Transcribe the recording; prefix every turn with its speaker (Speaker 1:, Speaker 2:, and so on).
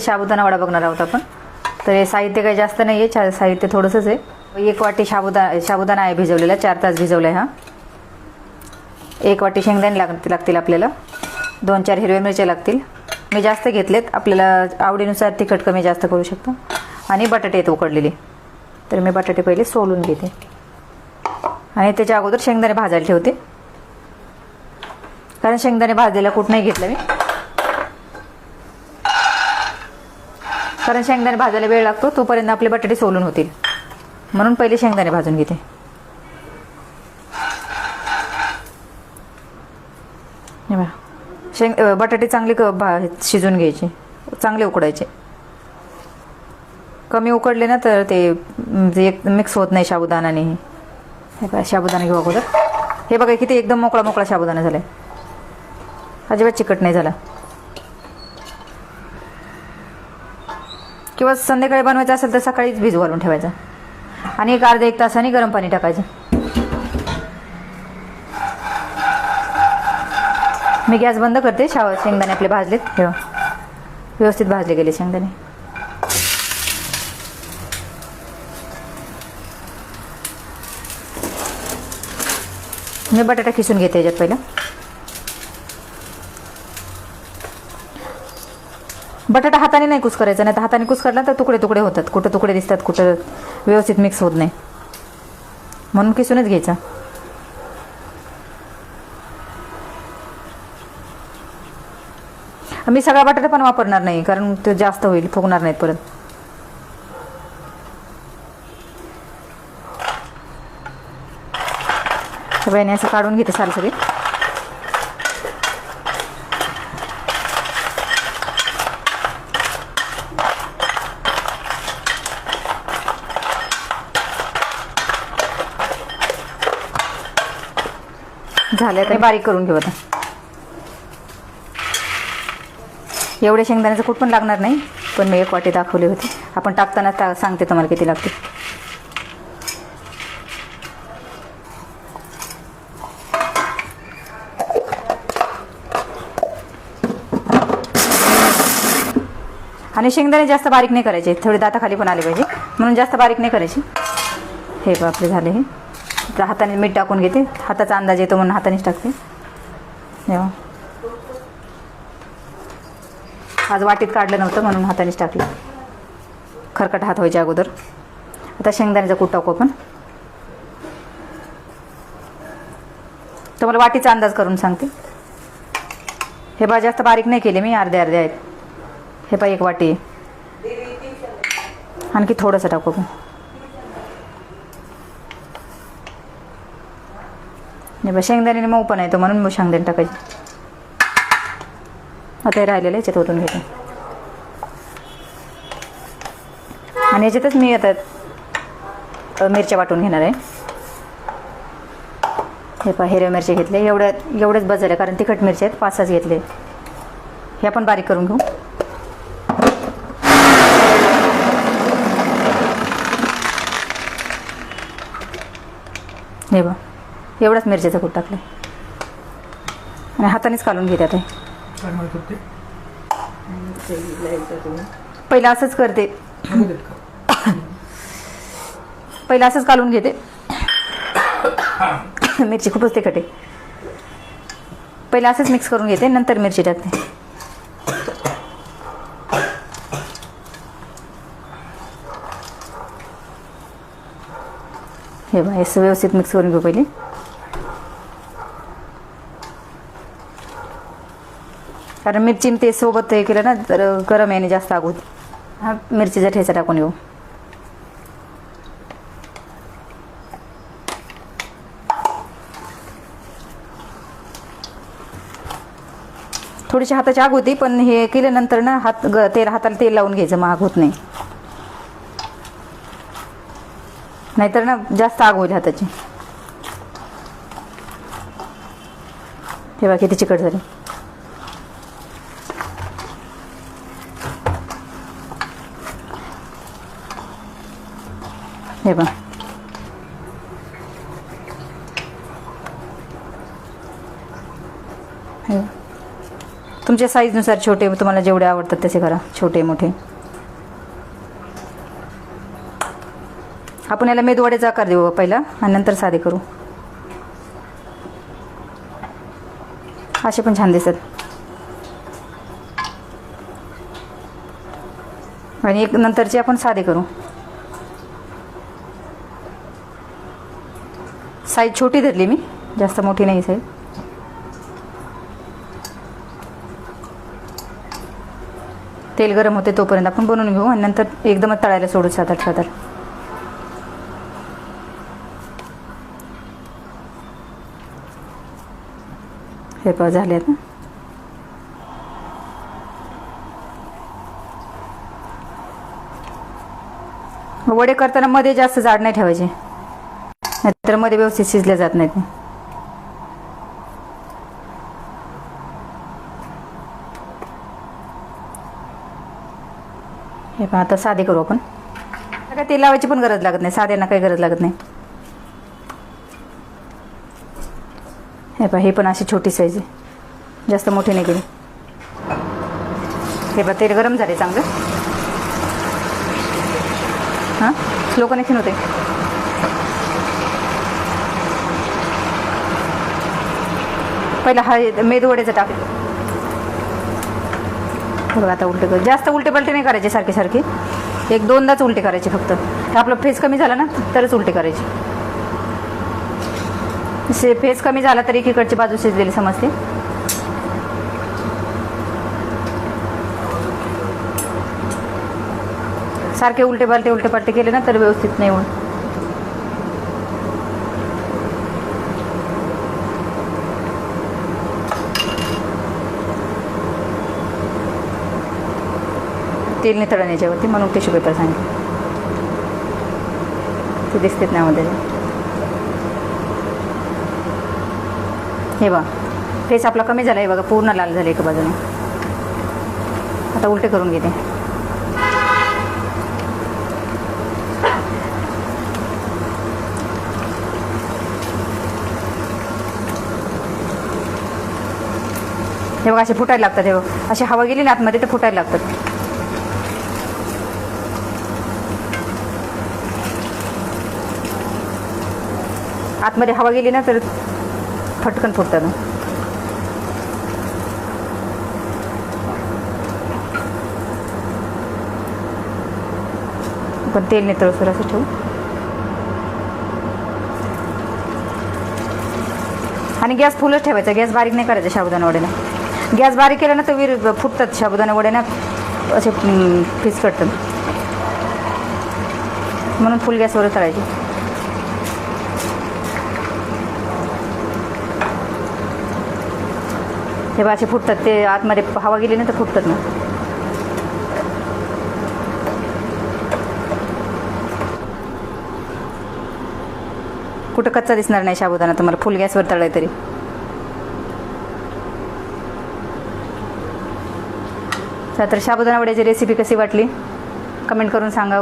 Speaker 1: साबुदाणा वडा बघणार आहोत आपण. तर हे साहित्य काही जास्त नाही आहे चार साहित्य थोडंसंच आहे. एक वाटी साबुदा साबुदाणा आहे भिजवलेला चार तास भिजवला आहे हा. एक वाटी शेंगदाणे लाग लागतील आपल्याला. दोन चार हिरव्या मिरच्या लागतील. मी जास्त घेतलेत आपल्याला आवडीनुसार तिखट कमी जास्त करू शकतो. आणि बटाटे आहेत उकडलेले. तर मी बटाटे पहिले सोलून घेते. आणि त्याच्या अगोदर शेंगदाणे भाजायला ठेवते. कारण शेंगदाणे भाजलेला कुठं नाही घेतलं मी. कारण शेंगदाणे भाजायला वेळ लागतो तोपर्यंत आपले बटाटे सोलून होतील. म्हणून पहिले शेंगदाणे भाजून घेते. हे बघा. शेंग बटाटे चांगले क भा शिजून घ्यायचे. चांगले उकडायचे. कमी उकडले ना तर ते एक मिक्स होत नाही साबुदाणाने. हे हे बघा साबुदाणा घेऊ अगोदर. हे बघा किती एकदम मोकळा मोकळा साबुदाणा झाला आहे अजिबात चिकट नाही झाला. किंवा संध्याकाळी बनवायचं असेल तर सकाळीच भिजू घालून ठेवायचा. आणि एक अर्धा एक तासाने गरम पाणी टाकायचं. मी गॅस बंद करते. शाव शेंगदाणे आपले भाजलेत. ठेवा. व्यवस्थित भाजले गेले शेंगदाणे. मी बटाटा खिसून घेते याच्यात पहिला. बटाटा हाताने नाही कुस करायचा नाही तर हाताने कुसकरला तर तुकडे तुकडे होतात. कुठं तुकडे दिसतात कुठं व्यवस्थित मिक्स होत नाही. म्हणून किसूनच घ्यायचा. मी सगळा बटाटा पण वापरणार नाही कारण ते जास्त होईल फुगणार नाहीत परत. सगळ्यांनी असं काढून घेते साल झाले तर बारीक करून घेऊ आता. एवढे शेंगदाण्याचं कूट पण लागणार नाही पण मी एक वाटी दाखवली होती. आपण टाकताना ता सांगते तुम्हाला किती लागते. आणि शेंगदाणे जास्त बारीक नाही करायचे थोडे दाताखाली पण आले पाहिजे. म्हणून जास्त बारीक नाही करायचे. हे बापले आपले झाले हे. हाताने मीठ टाकून घेते. हाताचा अंदाज येतो म्हणून हातानेच टाकते. हे आज वाटीत काढलं नव्हतं म्हणून हातानेच टाकलं. खरकट हात व्हायच्या अगोदर. आता शेंगदाण्याचा कूट टाकू आपण. तुम्हाला वाटीचा अंदाज करून सांगते. हे बा जास्त बारीक नाही केले मी अर्धे अर्धे आहेत. हे पा एक वाटी आहे. आणखी थोडंसं टाकू आपण. हे बा शेंगदाण्याने मऊ पण येतो म्हणून मग शेंगदाणे टाकायचे. आता हे राहिलेलं याच्यात ओतून घेते. आणि याच्यातच मी आता मिरच्या वाटून घेणार आहे. हे पहा हिरव्या मिरच्या घेतले एवढ्या एवढेच बस झाले कारण तिखट मिरच्या आहेत पाच घेतले. हे आपण बारीक करून घेऊ. हे बघ. एवढाच मिरच्याचा कूट टाकलं. आणि हातानेच काढून घेते आता पहिलं असंच करते. पहिलं असंच काढून घेते. मिरची खूपच तिखट आहे. पहिलं असंच मिक्स करून घेते नंतर मिरची टाकते. हे बघा हे असं व्यवस्थित मिक्स करून घेऊ पहिले. कारण मिरची ते सोबत हे केलं ना तर गरम याने जास्त आग हा मिरचीचा ठेचा टाकून येऊ. थोडीशी हाताची आग होती पण हे केल्यानंतर ना हात ग तेल हाताला तेल लावून घ्यायचं मग आग होत नाही. नाहीतर ना जास्त आग होईल हाताची. तेव्हा किती चिकट झाली. हे बघ. हे तुमच्या साईजनुसार छोटे तुम्हाला जेवढे आवडतात तसे करा. छोटे मोठे. आपण याला मेदवाड्याचा आकार देऊ पहिला आणि नंतर साधे करू. असे पण छान दिसत आणि एक नंतरचे आपण साधे करू. साईज छोटी धरली मी. जास्त मोठी नाही साईज. तेल गरम होते तोपर्यंत आपण बनवून घेऊ आणि नंतर एकदमच तळायला सोडू सात आठ सात आठ. हे पाव झाले आता. वडे करताना मध्ये जास्त जाड नाही ठेवायचे. तर मध्ये व्यवस्थित शिजले जात नाहीत. हे पण आता साधे करू आपण. काय तेल लावायची पण गरज लागत नाही साध्यांना काही गरज लागत नाही. हे पहा हे पण अशी छोटी साईज आहे. जास्त मोठी नाही केली. हे पहा तेल गरम झाले चांगलं. हां? स्लो कनेक्शन होते पहिला हा मेदू वड्याचं टाक बघा आता उलटे कर. जास्त उलटे पलटे नाही करायचे सारखे सारखे. एक दोनदाच उलटे करायचे फक्त. आपला फेस कमी झाला ना तरच उलटे करायचे. से फेस कमी झाला तरी एकीकडची बाजू शिजलेली समजते. सारखे उलटे पालटे उलटे पालटे केले ना तर व्यवस्थित नाही होऊन तेल नितळण याच्यावरती म्हणून टिश्यू पेपर सांगितलं. ते दिसतेत नामध्ये मध्ये हे बघा. फेस आपला कमी झाला आहे बघा पूर्ण लाल झाला एका बाजूने. आता उलटे करून घेते. हे बघा असे फुटायला लागतात हे बघ. अशी हवा गेली ना आतमध्ये तर फुटायला लागतात. आतमध्ये हवा गेली ना तर फटकन फुटतात पण तेल नाही तळसर असं ठेवू. आणि गॅस फुलच ठेवायचा गॅस बारीक नाही करायचा शाबुदाना वड्याला. गॅस बारीक केला ना तर विर फुटतात शाबुदाना वडे असे फिसकटतात. म्हणून फुल गॅसवरच तळायचे. हे असे फुटतात ते. आतमध्ये हवा गेली ना तर फुटतात ना कुठं कच्चा दिसणार नाही शाबुदाना तुम्हाला फुल गॅसवर तळाय तरी. तर शाबुदाना वड्याची रेसिपी कशी वाटली? कमेंट करून सांगा.